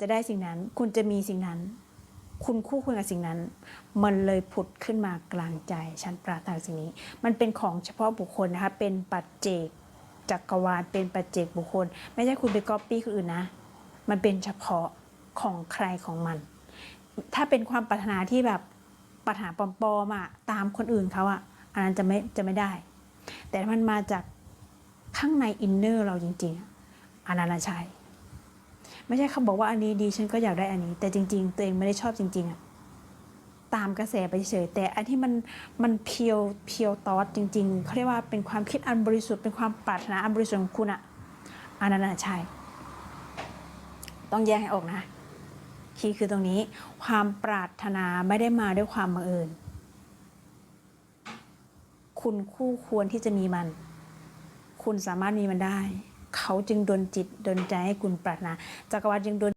จะได้สิ่งนั้น คุณจะมีสิ่งนั้น คุณคู่ควรกับสิ่งนั้น มันเลยผุดขึ้นมากลางใจ ฉันปรารถนาสิ่งนี้ มันเป็นของเฉพาะบุคคลนะคะ เป็นปัจเจกจักรวาล เป็นปัจเจกบุคคล ไม่ใช่คุณไปก๊อปปี้คนอื่นนะ มันเป็นเฉพาะของใครของมัน ถ้าเป็นความปรารถนาที่แบบปรารถนาปลอมๆอะตามคนอื่นเขาอะอันนั้นจะไม่จะไม่ได้ แต่มันมาจากข้างในอินเนอร์เราจริงๆอันนั้นใช่ ไม่ใช่เขาบอกว่าอันนี้ดีฉันก็อยากได้อันนี้ แต่จริง ๆ ตัวเองไม่ได้ชอบจริง ๆอะตามกระแสไปเฉยแต่อันที่มันมันเพียวเพียวตอสจริงๆเขาเรียกว่าเป็นความคิดอันบริสุทธิ์เป็นความปรารถนาอันบริสุทธิ์ของคุณอะอันนั้นใช่ต้องแยกให้ออกนะคีย์คือตรงนี้ ความปรารถนาไม่ได้มาด้วยความบังเอิญคุณคู่ควรที่จะมีมัน คุณสามารถมีมันได้ เขาจึงดนจิตดนใจให้คุณปรารถนาจักรวาลจึงดน